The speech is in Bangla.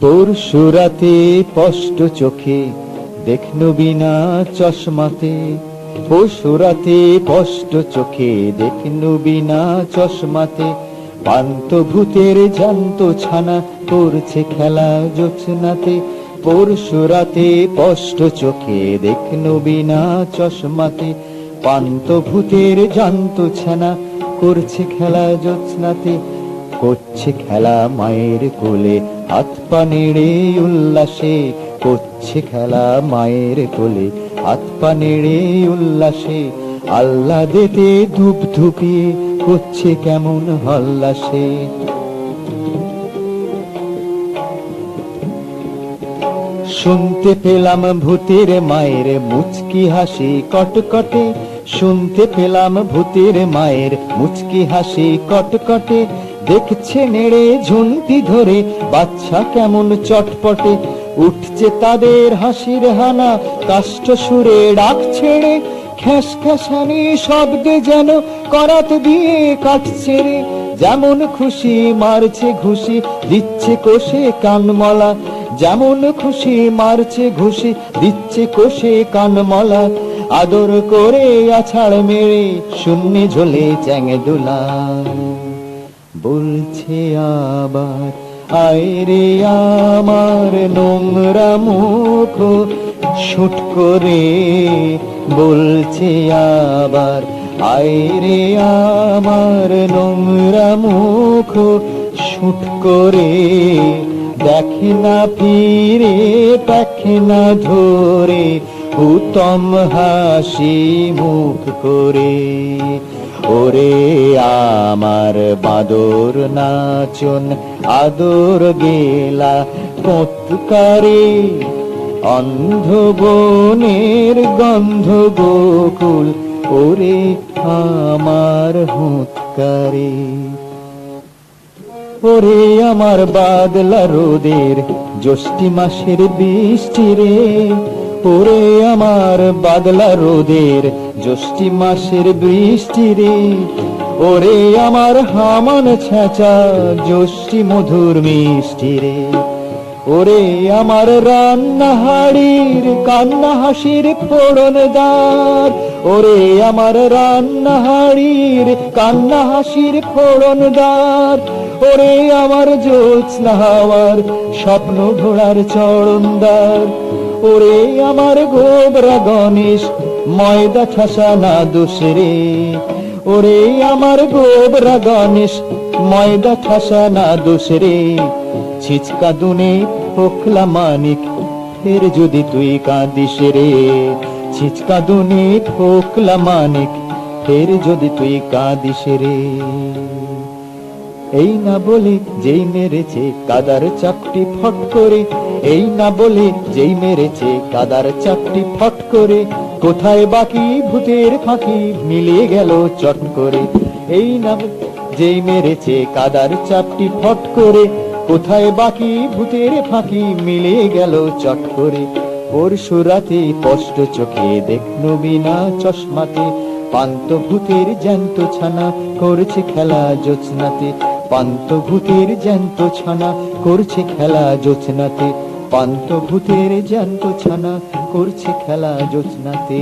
পরশু রাতে স্পষ্ট চোখে দেখনু বিনা চশমাতে। পরশু রাতে স্পষ্ট চোখে দেখনু বিনা চশমাতে। পান্ত ভূতের জান্ত ছানা করছে খেলা জোছনাতে। পরশু রাতে স্পষ্ট চোখে দেখনু বিনা চশমাতে। পান্ত ভূতের জান্ত ছানা করছে খেলা জোছনাতে। করছে খেলা মায়ের কোলে। হাত পা নেড়ে উল্লাসে করছে খেলা মায়ের কোলে। হাত পা নেড়ে উল্লাসে আল্লাহ দেতে ধূপ ধুপিয়ে করছে কেমন হল্লাসে। শুনতে পেলাম ভূতের মায়ের মুচকি হাসি কটকটে। শুনতে পেলাম ভূতের মায়ের মুচকি হাসি কটকটে। দেখছে নেড়ে ঝুন্তি ধরে, বাচ্চা কেমন চটপটে। উঠছে তাদের হাসির হানা কাষ্ট সুরে ডাক ছেড়ে। খ্যাস খ্যাসানি শব্দে যেন করাত দিয়ে কাটছে রে। যেমন খুশি মারছে ঘুষি, দিচ্ছে কোষে কানমলা যেমন খুশি মারছে ঘুষি, দিচ্ছে কোষে কানমলা আদর করে আছাড় মেরে, শূন্য ঝোলে চ্যাং দুলা বলছে আবার, আয় রে আমার নোংরা মুখ শুট করে বলছে আবার, আয় রে আমার নোংরা মুখ শুট করে দেখে না ফিরে দেখে না ধরে উত্তম হাসি মুখ করে। ওরে আমার বাদর নাচন, আদর গেলা কতকারে অন্ধ বনের গন্ধ গোকুল, ওরে আমার হুৎকারে। ওরে আমার বাদলা রোদের জ্যৈষ্ঠী মাসের বৃষ্টি রে। ওরে আমার বাদলা রোদের জ্যৈষ্ঠী মাসের বৃষ্টি রে। ওরে আমার হামান ছেঁচা জ্যৈষ্ঠী মধুর মিষ্টি রে। ওরে আমার রান্না হাড়ির কান্না হাসির ফোড়ন দার। ওরে আমার রান্না হাড়ির কান্না হাসির ফোড়ন দার। ওরে আমার জ্যোৎস্না হাওয়ার স্বপ্ন ঘোড়ার চরণদার ওরে আমার গোবরা গণেশ ময়দা ঠাসা না দোষরে ওরে আমার গোবরা গণেশ ময়দা ঠাসা না দোষরে ছিচকা দুনে ফোকলা মানিক, ফের যদি তুই কাঁদিস রে। ছিচকা দুনে ফোকলা মানিক, ফের যদি তুই কাঁদিস রে। এই না বলে যেই মেরেছে কাদার চাপটি ফট করে, এই না বলে যেই মেরেছে কাদার চাপটি ফট করে, কোথায় বাকি ভূতের ফাঁকি মিলিয়ে গেল চট করে। এই না যেই মেরেছে কাদার চাপটি ফট করে কোথায় বাকি ভূতের ফাঁকি মিলে গেল চট করে? পরশু রাতে স্পষ্ট চোখে দেখনু বিনা চশমাতে। পান্ত ভূতের জ্যান্ত ছানা করছে খেলা জোছনাতে পান্ত ভূতের জ্যান্ত ছানা করছে খেলা জোছনাতে পান্ত ভূতের জ্যান্ত ছানা করছে খেলা জোছনাতে